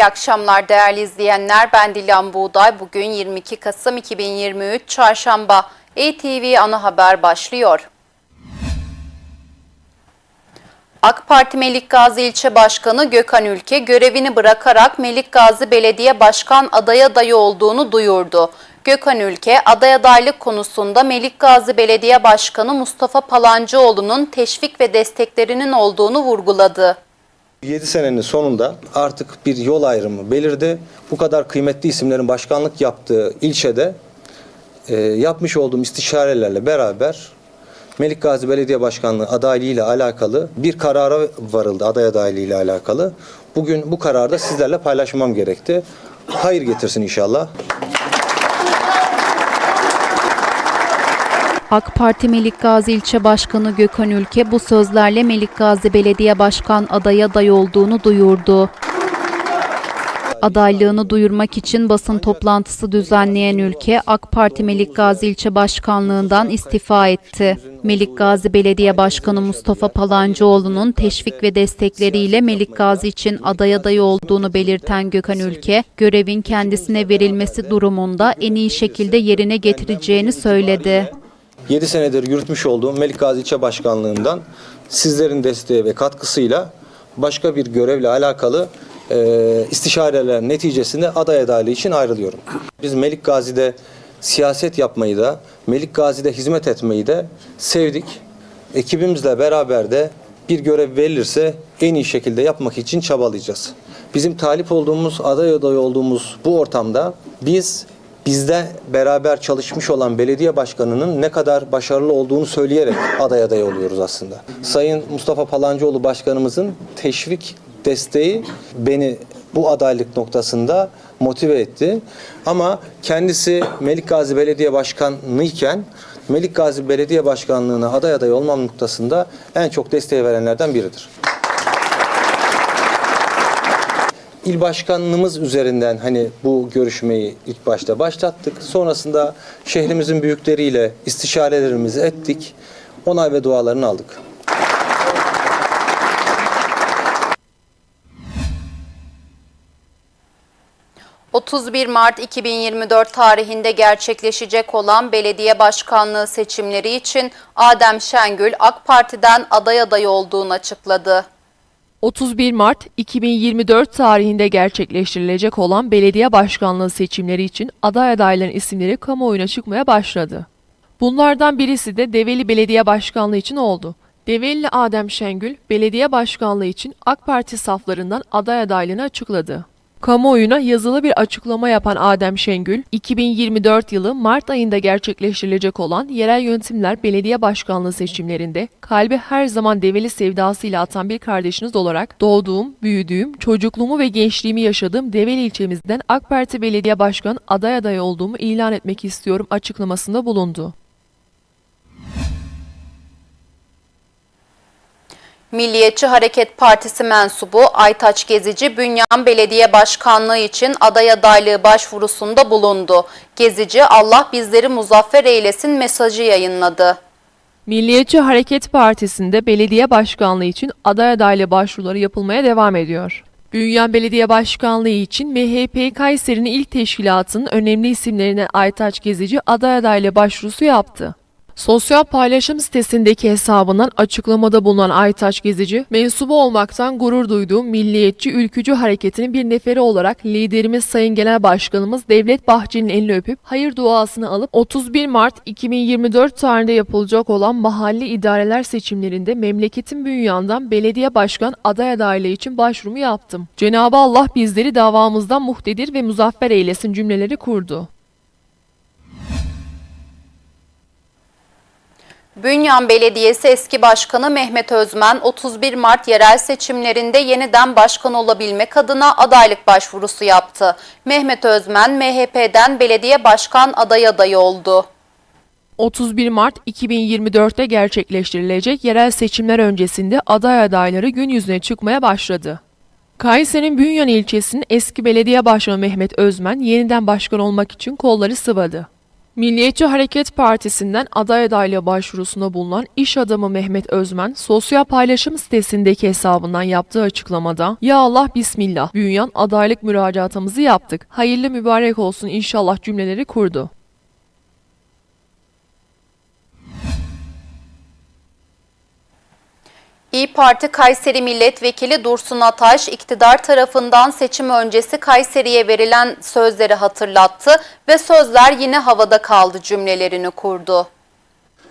İyi akşamlar değerli izleyenler. Ben Dilan Buğday. Bugün 22 Kasım 2023 Çarşamba. ATV Ana Haber başlıyor. AK Parti Melikgazi İlçe Başkanı Gökhan Ülke görevini bırakarak Melikgazi Belediye Başkan adaya adayı olduğunu duyurdu. Gökhan Ülke aday adaylık konusunda Melikgazi Belediye Başkanı Mustafa Palancıoğlu'nun teşvik ve desteklerinin olduğunu vurguladı. 7 senenin sonunda artık bir yol ayrımı belirdi. Bu kadar kıymetli isimlerin başkanlık yaptığı ilçede e, yapmış olduğum istişarelerle beraber Melik Gazi Belediye Başkanlığı adaylığı ile alakalı bir karara varıldı aday adaylığı ile alakalı. Bugün bu kararı da sizlerle paylaşmam gerekti. Hayır getirsin inşallah. AK Parti Melikgazi İlçe Başkanı Gökhan Ülke bu sözlerle Melikgazi Belediye Başkan adaya aday olduğunu duyurdu. Adaylığını duyurmak için basın toplantısı düzenleyen ülke AK Parti Melikgazi İlçe Başkanlığından istifa etti. Melikgazi Belediye Başkanı Mustafa Palancıoğlu'nun teşvik ve destekleriyle Melikgazi için aday adayı olduğunu belirten Gökhan Ülke, görevin kendisine verilmesi durumunda en iyi şekilde yerine getireceğini söyledi. 7 senedir yürütmüş olduğum Melik Gazi İlçe Başkanlığından sizlerin desteği ve katkısıyla başka bir görevle alakalı e, istişareler neticesinde aday adaylığı için ayrılıyorum. Biz Melik Gazi'de siyaset yapmayı da, Melik Gazi'de hizmet etmeyi de sevdik. Ekibimizle beraber de bir görev verilirse en iyi şekilde yapmak için çabalayacağız. Bizim talip olduğumuz, aday adayı olduğumuz bu ortamda biz bizde beraber çalışmış olan belediye başkanının ne kadar başarılı olduğunu söyleyerek aday aday oluyoruz aslında. Sayın Mustafa Palancıoğlu başkanımızın teşvik desteği beni bu adaylık noktasında motive etti. Ama kendisi Melik Gazi Belediye Başkanı iken Melik Gazi Belediye Başkanlığı'na aday aday olmam noktasında en çok desteği verenlerden biridir. İl başkanlığımız üzerinden hani bu görüşmeyi ilk başta başlattık. Sonrasında şehrimizin büyükleriyle istişarelerimizi ettik. Onay ve dualarını aldık. ...31 Mart 2024 tarihinde gerçekleşecek olan belediye başkanlığı seçimleri için Adem Şengül AK Parti'den aday adayı olduğunu açıkladı. 31 Mart 2024 tarihinde gerçekleştirilecek olan belediye başkanlığı seçimleri için aday adayların isimleri kamuoyuna çıkmaya başladı. Bunlardan birisi de Develi Belediye Başkanlığı için oldu. Develi Adem Şengül, belediye başkanlığı için AK Parti saflarından aday adaylığını açıkladı. Kamuoyuna yazılı bir açıklama yapan Adem Şengül, 2024 yılı Mart ayında gerçekleştirilecek olan yerel yönetimler belediye başkanlığı seçimlerinde kalbi her zaman develi sevdasıyla atan bir kardeşiniz olarak doğduğum, büyüdüğüm, çocukluğumu ve gençliğimi yaşadığım Develi ilçemizden AK Parti Belediye Başkan aday adayı olduğumu ilan etmek istiyorum açıklamasında bulundu. Milliyetçi Hareket Partisi mensubu Aytaç Gezici, Bünyan Belediye Başkanlığı için aday adaylığı başvurusunda bulundu. Gezici, Allah bizleri muzaffer eylesin mesajı yayınladı. Milliyetçi Hareket Partisi'nde belediye başkanlığı için aday adaylığı başvuruları yapılmaya devam ediyor. Bünyan Belediye Başkanlığı için MHP Kayseri'nin ilk teşkilatının önemli isimlerine Aytaç Gezici aday adaylığı başvurusu yaptı. Sosyal paylaşım sitesindeki hesabından açıklamada bulunan Aytaç Gezici, mensubu olmaktan gurur duyduğum milliyetçi ülkücü hareketinin bir neferi olarak liderimiz Sayın Genel Başkanımız Devlet Bahçeli'nin elini öpüp hayır duasını alıp 31 Mart 2024 tarihinde yapılacak olan mahalli idareler seçimlerinde memleketin bünyandan belediye başkan aday adaylığı için başvurumu yaptım. Cenab-ı Allah bizleri davamızdan muhtedir ve muzaffer eylesin cümleleri kurdu. Bünyan Belediyesi eski başkanı Mehmet Özmen 31 Mart yerel seçimlerinde yeniden başkan olabilmek adına adaylık başvurusu yaptı. Mehmet Özmen MHP'den belediye başkan adayı adayı oldu. 31 Mart 2024'te gerçekleştirilecek yerel seçimler öncesinde aday adayları gün yüzüne çıkmaya başladı. Kayseri'nin Bünyan ilçesinin eski belediye başkanı Mehmet Özmen yeniden başkan olmak için kolları sıvadı. Milliyetçi Hareket Partisi'nden aday adaylığı başvurusunda bulunan iş adamı Mehmet Özmen, sosyal paylaşım sitesindeki hesabından yaptığı açıklamada Ya Allah Bismillah, Bünyan adaylık müracaatımızı yaptık, hayırlı mübarek olsun inşallah cümleleri kurdu. İyi Parti Kayseri Milletvekili Dursun Ataş, iktidar tarafından seçim öncesi Kayseri'ye verilen sözleri hatırlattı ve sözler yine havada kaldı cümlelerini kurdu.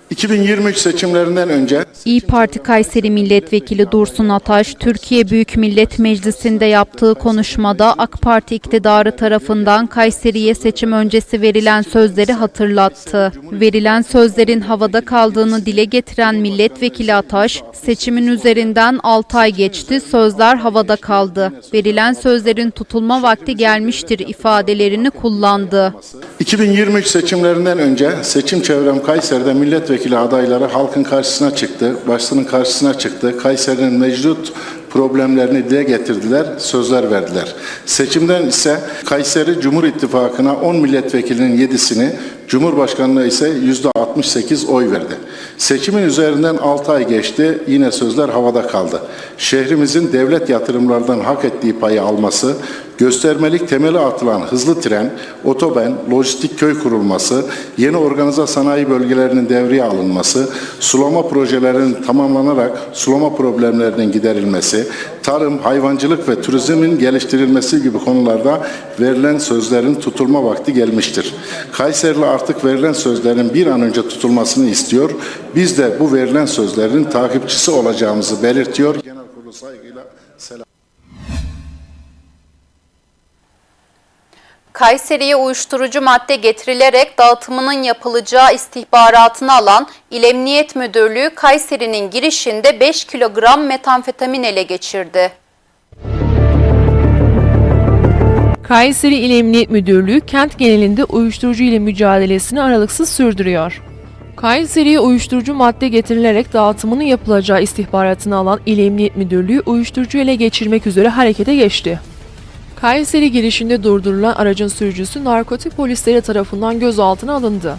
2023 seçimlerinden önce İyi Parti Kayseri Milletvekili Dursun Ataş, Türkiye Büyük Millet Meclisi'nde yaptığı konuşmada AK Parti iktidarı tarafından Kayseri'ye seçim öncesi verilen sözleri hatırlattı. Verilen sözlerin havada kaldığını dile getiren milletvekili Ataş, seçimin üzerinden 6 ay geçti, sözler havada kaldı. Verilen sözlerin tutulma vakti gelmiştir ifadelerini kullandı. 2023 seçimlerinden önce seçim çevrem Kayseri'de milletvekili adayları halkın karşısına çıktı, başkanın karşısına çıktı. Kayseri'nin mevcut problemlerini dile getirdiler, sözler verdiler. Seçimden ise Kayseri Cumhur İttifakı'na 10 milletvekilinin 7'sini, Cumhurbaşkanlığı ise %68 oy verdi. Seçimin üzerinden 6 ay geçti, yine sözler havada kaldı. Şehrimizin devlet yatırımlardan hak ettiği payı alması, göstermelik temeli atılan hızlı tren, otoban, lojistik köy kurulması, yeni organize sanayi bölgelerinin devreye alınması, sulama projelerinin tamamlanarak sulama problemlerinin giderilmesi, tarım, hayvancılık ve turizmin geliştirilmesi gibi konularda verilen sözlerin tutulma vakti gelmiştir. Kayserili artık verilen sözlerin bir an önce tutulmasını istiyor. Biz de bu verilen sözlerin takipçisi olacağımızı belirtiyor. Genel kurulu saygıyla selam. Kayseri'ye uyuşturucu madde getirilerek dağıtımının yapılacağı istihbaratını alan İl Emniyet Müdürlüğü Kayseri'nin girişinde 5 kilogram metamfetamin ele geçirdi. Kayseri İl Emniyet Müdürlüğü kent genelinde uyuşturucu ile mücadelesini aralıksız sürdürüyor. Kayseri'ye uyuşturucu madde getirilerek dağıtımının yapılacağı istihbaratını alan İl Emniyet Müdürlüğü uyuşturucu ele geçirmek üzere harekete geçti. Kayseri girişinde durdurulan aracın sürücüsü narkotik polisleri tarafından gözaltına alındı.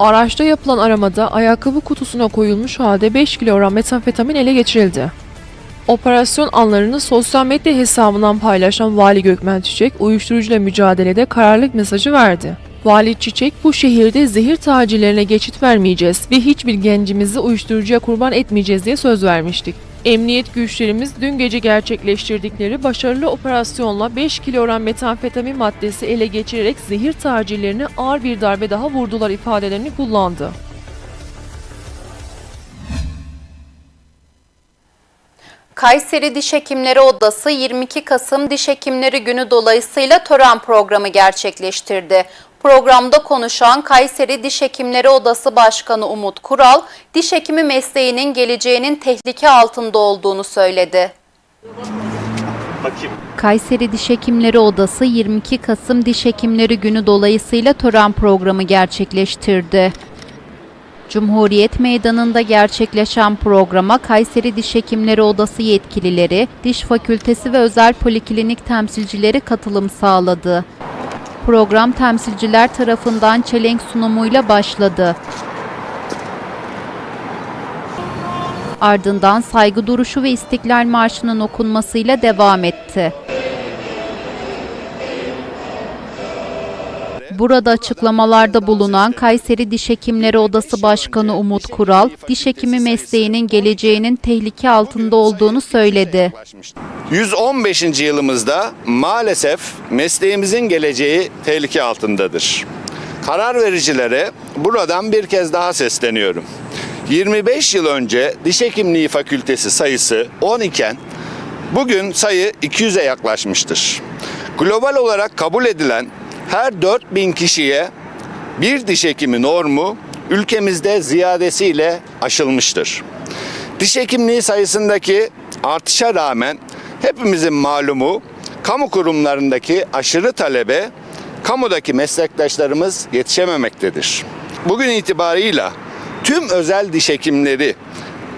Araçta yapılan aramada ayakkabı kutusuna koyulmuş halde 5 kilogram metamfetamin ele geçirildi. Operasyon anlarını sosyal medya hesabından paylaşan Vali Gökmen Çiçek, uyuşturucuyla mücadelede kararlılık mesajı verdi. Vali Çiçek, bu şehirde zehir tacirlerine geçit vermeyeceğiz ve hiçbir gencimizi uyuşturucuya kurban etmeyeceğiz diye söz vermiştik. Emniyet güçlerimiz dün gece gerçekleştirdikleri başarılı operasyonla 5 kilogram metamfetamin maddesi ele geçirerek zehir tacirlerine ağır bir darbe daha vurdular ifadelerini kullandı. Kayseri Diş Hekimleri Odası 22 Kasım Diş Hekimleri Günü dolayısıyla tören programı gerçekleştirdi. Programda konuşan Kayseri Diş Hekimleri Odası Başkanı Umut Kural, diş hekimi mesleğinin geleceğinin tehlike altında olduğunu söyledi. Kayseri Diş Hekimleri Odası 22 Kasım Diş Hekimleri Günü dolayısıyla tören programı gerçekleştirdi. Cumhuriyet Meydanı'nda gerçekleşen programa Kayseri Diş Hekimleri Odası yetkilileri, Diş Fakültesi ve özel poliklinik temsilcileri katılım sağladı. Program temsilciler tarafından çelenk sunumuyla başladı. Ardından saygı duruşu ve İstiklal Marşı'nın okunmasıyla devam etti. Burada açıklamalarda bulunan Kayseri Diş Hekimleri Odası Başkanı Umut Kural, diş hekimi mesleğinin geleceğinin tehlike altında olduğunu söyledi. 115. yılımızda maalesef mesleğimizin geleceği tehlike altındadır. Karar vericilere buradan bir kez daha sesleniyorum. 25 yıl önce diş hekimliği fakültesi sayısı 10 iken bugün sayı 200'e yaklaşmıştır. Global olarak kabul edilen her 4000 kişiye bir diş hekimi normu ülkemizde ziyadesiyle aşılmıştır. Diş hekimliği sayısındaki artışa rağmen hepimizin malumu kamu kurumlarındaki aşırı talebe kamudaki meslektaşlarımız yetişememektedir. Bugün itibarıyla tüm özel diş hekimleri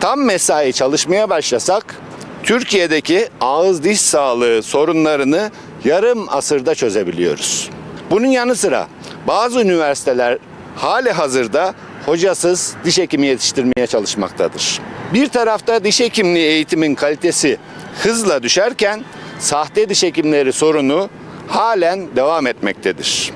tam mesai çalışmaya başlasak Türkiye'deki ağız diş sağlığı sorunlarını yarım asırda çözebiliyoruz. Bunun yanı sıra bazı üniversiteler hali hazırda hocasız diş hekimi yetiştirmeye çalışmaktadır. Bir tarafta diş hekimliği eğitimin kalitesi hızla düşerken sahte diş hekimleri sorunu halen devam etmektedir.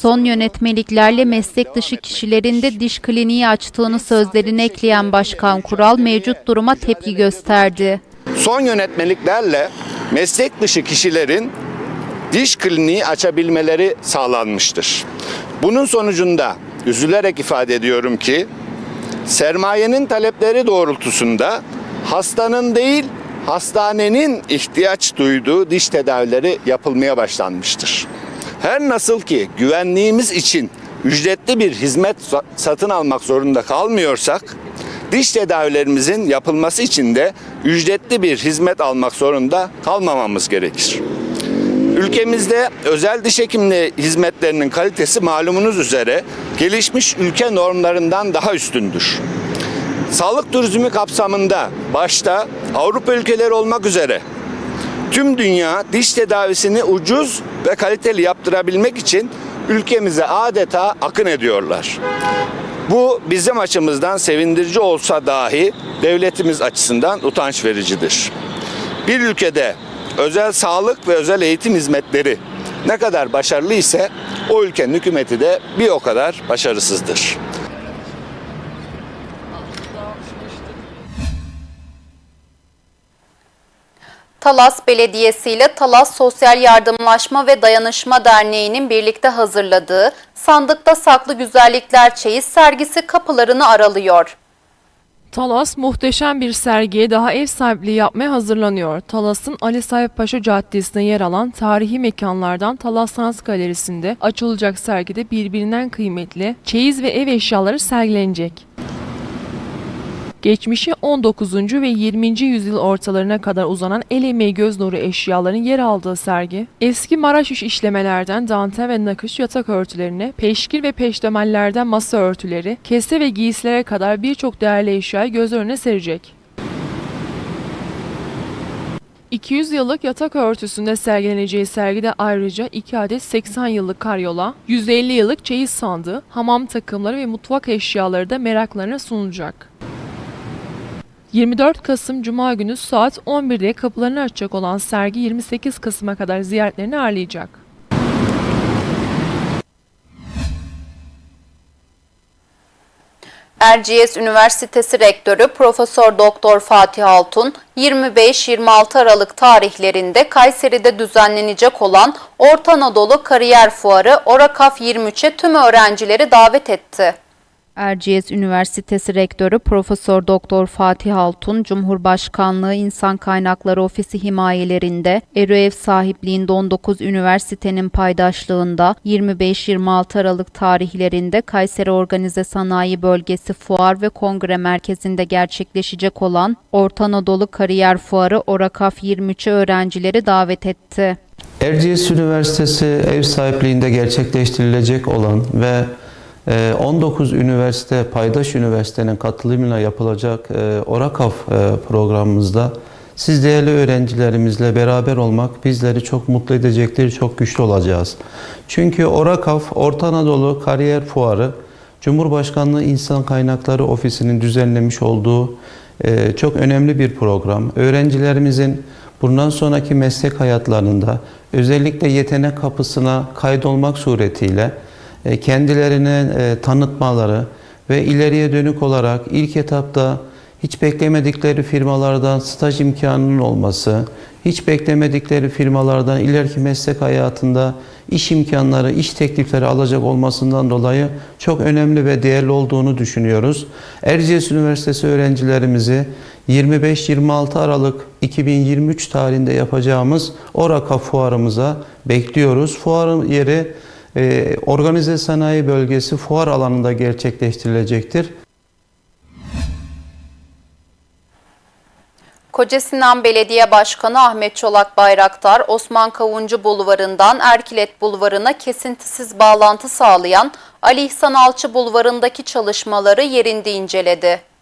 Son yönetmeliklerle meslek dışı kişilerin de diş kliniği açtığını sözlerine ekleyen Başkan Kural mevcut duruma tepki gösterdi. Son yönetmeliklerle meslek dışı kişilerin diş kliniği açabilmeleri sağlanmıştır. Bunun sonucunda üzülerek ifade ediyorum ki sermayenin talepleri doğrultusunda hastanın değil hastanenin ihtiyaç duyduğu diş tedavileri yapılmaya başlanmıştır. Her nasıl ki güvenliğimiz için ücretli bir hizmet sa- satın almak zorunda kalmıyorsak diş tedavilerimizin yapılması için de ücretli bir hizmet almak zorunda kalmamamız gerekir. Ülkemizde özel diş hekimliği hizmetlerinin kalitesi malumunuz üzere gelişmiş ülke normlarından daha üstündür. Sağlık turizmi kapsamında başta Avrupa ülkeleri olmak üzere tüm dünya diş tedavisini ucuz ve kaliteli yaptırabilmek için ülkemize adeta akın ediyorlar. Bu bizim açımızdan sevindirici olsa dahi devletimiz açısından utanç vericidir. Bir ülkede özel sağlık ve özel eğitim hizmetleri ne kadar başarılı ise o ülkenin hükümeti de bir o kadar başarısızdır. Talas Belediyesi ile Talas Sosyal Yardımlaşma ve Dayanışma Derneği'nin birlikte hazırladığı Sandıkta Saklı Güzellikler Çeyiz sergisi kapılarını aralıyor. Talas muhteşem bir sergiye daha ev sahipliği yapmaya hazırlanıyor. Talas'ın Ali Sahip Paşa Caddesi'nde yer alan tarihi mekanlardan Talas Sanat Galerisi'nde açılacak sergide birbirinden kıymetli çeyiz ve ev eşyaları sergilenecek. Geçmişi 19. ve 20. yüzyıl ortalarına kadar uzanan el emeği göz nuru eşyaların yer aldığı sergi, eski Maraş iş işlemelerden dantel ve nakış yatak örtülerine, peşkir ve peştemallerden masa örtüleri, kese ve giysilere kadar birçok değerli eşyayı göz önüne serecek. 200 yıllık yatak örtüsünde sergileneceği sergide ayrıca 2 adet 80 yıllık karyola, 150 yıllık çeyiz sandığı, hamam takımları ve mutfak eşyaları da meraklarına sunulacak. 24 Kasım Cuma günü saat 11'de kapılarını açacak olan sergi 28 Kasım'a kadar ziyaretlerini ağırlayacak. Erciyes Üniversitesi Rektörü Profesör Doktor Fatih Altun 25-26 Aralık tarihlerinde Kayseri'de düzenlenecek olan Orta Anadolu Kariyer Fuarı Orakaf 23'e tüm öğrencileri davet etti. Erciyes Üniversitesi Rektörü Profesör Doktor Fatih Altun, Cumhurbaşkanlığı İnsan Kaynakları Ofisi himayelerinde Eroev sahipliğinde 19 üniversitenin paydaşlığında 25-26 Aralık tarihlerinde Kayseri Organize Sanayi Bölgesi Fuar ve Kongre Merkezi'nde gerçekleşecek olan Orta Anadolu Kariyer Fuarı Orakaf 23'e öğrencileri davet etti. Erciyes Üniversitesi ev sahipliğinde gerçekleştirilecek olan ve 19 üniversite, paydaş üniversitenin katılımıyla yapılacak e, Orakaf e, programımızda siz değerli öğrencilerimizle beraber olmak bizleri çok mutlu edecektir, çok güçlü olacağız. Çünkü Orakaf, Orta Anadolu Kariyer Fuarı, Cumhurbaşkanlığı İnsan Kaynakları Ofisi'nin düzenlemiş olduğu e, çok önemli bir program. Öğrencilerimizin bundan sonraki meslek hayatlarında özellikle yetenek kapısına kaydolmak suretiyle kendilerini e, tanıtmaları ve ileriye dönük olarak ilk etapta hiç beklemedikleri firmalardan staj imkanının olması, hiç beklemedikleri firmalardan ileriki meslek hayatında iş imkanları, iş teklifleri alacak olmasından dolayı çok önemli ve değerli olduğunu düşünüyoruz. Erciyes Üniversitesi öğrencilerimizi 25-26 Aralık 2023 tarihinde yapacağımız Oraka fuarımıza bekliyoruz. Fuarın yeri e, organize sanayi bölgesi fuar alanında gerçekleştirilecektir. Kocasinan Belediye Başkanı Ahmet Çolak Bayraktar, Osman Kavuncu Bulvarı'ndan Erkilet Bulvarı'na kesintisiz bağlantı sağlayan Ali İhsan Alçı Bulvarı'ndaki çalışmaları yerinde inceledi.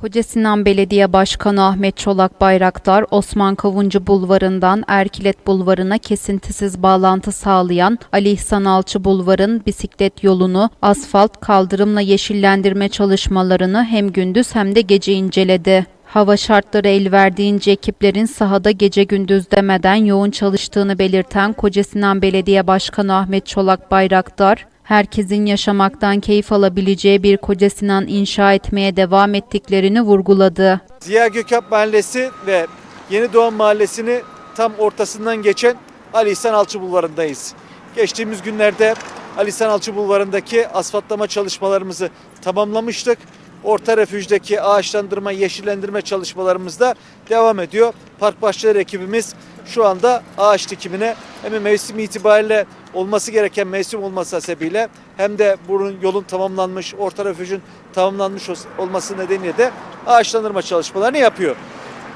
Kocasinan Belediye Başkanı Ahmet Çolak Bayraktar, Osman Kavuncu Bulvarı'ndan Erkilet Bulvarı'na kesintisiz bağlantı sağlayan Ali İhsan Alçı Bulvarı'nın bisiklet yolunu asfalt kaldırımla yeşillendirme çalışmalarını hem gündüz hem de gece inceledi. Hava şartları el verdiğince ekiplerin sahada gece gündüz demeden yoğun çalıştığını belirten Kocasinan Belediye Başkanı Ahmet Çolak Bayraktar, herkesin yaşamaktan keyif alabileceği bir Kocasinan inşa etmeye devam ettiklerini vurguladı. Ziya Gökalp Mahallesi ve Yeni Doğan Mahallesi'ni tam ortasından geçen Ali İhsan Alçı Bulvarı'ndayız. Geçtiğimiz günlerde Ali İhsan Alçı Bulvarı'ndaki asfaltlama çalışmalarımızı tamamlamıştık. Orta refüjdeki ağaçlandırma, yeşillendirme çalışmalarımız da devam ediyor. Park Bahçeleri ekibimiz şu anda ağaç dikimine hem mevsim itibariyle olması gereken mevsim olması hasebiyle hem de bunun yolun tamamlanmış, orta refüjün tamamlanmış olması nedeniyle de ağaçlandırma çalışmalarını yapıyor.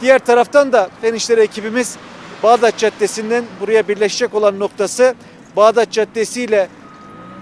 Diğer taraftan da Fen İşleri ekibimiz Bağdat Caddesi'nden buraya birleşecek olan noktası Bağdat Caddesi ile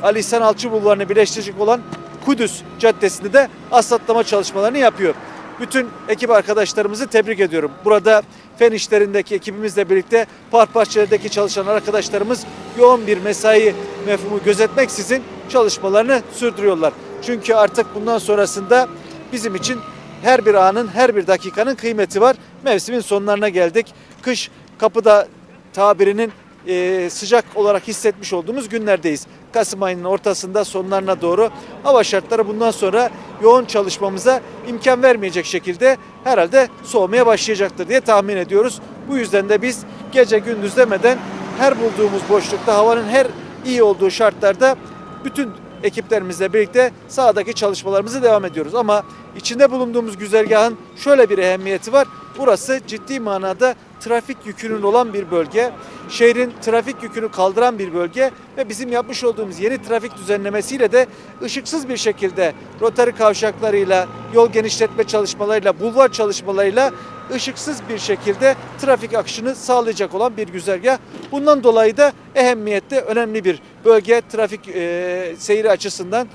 Ali İhsan Alçı Bulvarı'nı birleştirecek olan Kudüs Caddesi'nde de asfaltlama çalışmalarını yapıyor. Bütün ekip arkadaşlarımızı tebrik ediyorum. Burada fen işlerindeki ekibimizle birlikte park bahçelerdeki çalışan arkadaşlarımız yoğun bir mesai mefhumu gözetmeksizin çalışmalarını sürdürüyorlar. Çünkü artık bundan sonrasında bizim için her bir anın, her bir dakikanın kıymeti var. Mevsimin sonlarına geldik. Kış kapıda tabirinin e, sıcak olarak hissetmiş olduğumuz günlerdeyiz. Kasım ayının ortasında sonlarına doğru hava şartları bundan sonra yoğun çalışmamıza imkan vermeyecek şekilde herhalde soğumaya başlayacaktır diye tahmin ediyoruz. Bu yüzden de biz gece gündüz demeden her bulduğumuz boşlukta havanın her iyi olduğu şartlarda bütün ekiplerimizle birlikte sahadaki çalışmalarımızı devam ediyoruz. Ama içinde bulunduğumuz güzergahın şöyle bir ehemmiyeti var. Burası ciddi manada trafik yükünün olan bir bölge. Şehrin trafik yükünü kaldıran bir bölge ve bizim yapmış olduğumuz yeni trafik düzenlemesiyle de ışıksız bir şekilde rotari kavşaklarıyla, yol genişletme çalışmalarıyla, bulvar çalışmalarıyla ışıksız bir şekilde trafik akışını sağlayacak olan bir güzergah. Bundan dolayı da ehemmiyette önemli bir bölge trafik e, seyri açısından.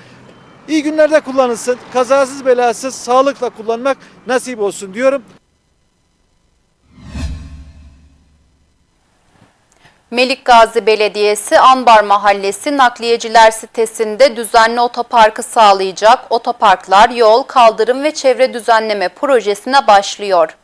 İyi günlerde kullanılsın, kazasız belasız, sağlıkla kullanmak nasip olsun diyorum. Melik Gazi Belediyesi Anbar Mahallesi Nakliyeciler sitesinde düzenli otoparkı sağlayacak otoparklar, yol, kaldırım ve çevre düzenleme projesine başlıyor.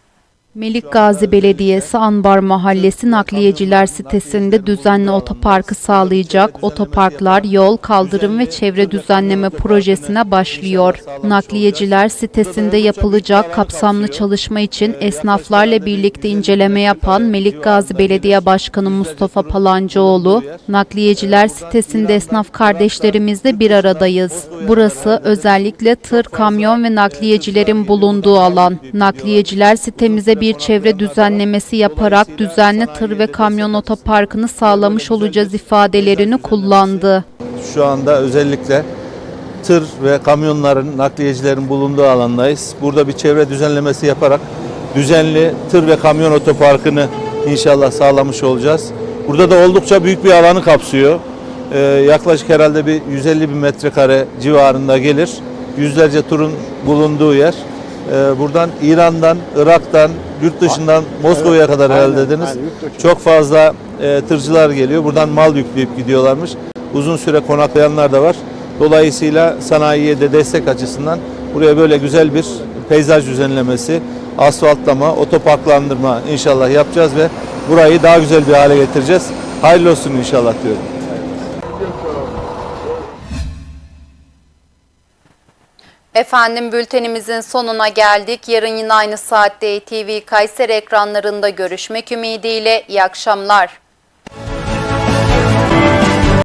Melik Gazi Belediyesi Anbar Mahallesi Nakliyeciler sitesinde düzenli otoparkı sağlayacak otoparklar, yol, kaldırım ve çevre düzenleme projesine başlıyor. Nakliyeciler sitesinde yapılacak kapsamlı çalışma için esnaflarla birlikte inceleme yapan Melik Gazi Belediye Başkanı Mustafa Palancıoğlu, Nakliyeciler sitesinde esnaf kardeşlerimizle bir aradayız. Burası özellikle tır, kamyon ve nakliyecilerin bulunduğu alan. Nakliyeciler sitemize bir çevre düzenlemesi yaparak düzenli tır ve kamyon otoparkını sağlamış olacağız ifadelerini kullandı. Şu anda özellikle tır ve kamyonların, nakliyecilerin bulunduğu alandayız. Burada bir çevre düzenlemesi yaparak düzenli tır ve kamyon otoparkını inşallah sağlamış olacağız. Burada da oldukça büyük bir alanı kapsıyor. Ee, yaklaşık herhalde bir 150 bin metrekare civarında gelir. Yüzlerce turun bulunduğu yer. Ee, buradan İran'dan, Irak'tan, yurt dışından Moskova'ya kadar herhalde dediniz. Çok fazla e, tırcılar geliyor. Buradan mal yükleyip gidiyorlarmış. Uzun süre konaklayanlar da var. Dolayısıyla sanayiye de destek açısından buraya böyle güzel bir peyzaj düzenlemesi, asfaltlama, otoparklandırma inşallah yapacağız ve burayı daha güzel bir hale getireceğiz. Hayırlı olsun inşallah diyorum. Efendim bültenimizin sonuna geldik. Yarın yine aynı saatte TV Kayseri ekranlarında görüşmek ümidiyle. İyi akşamlar.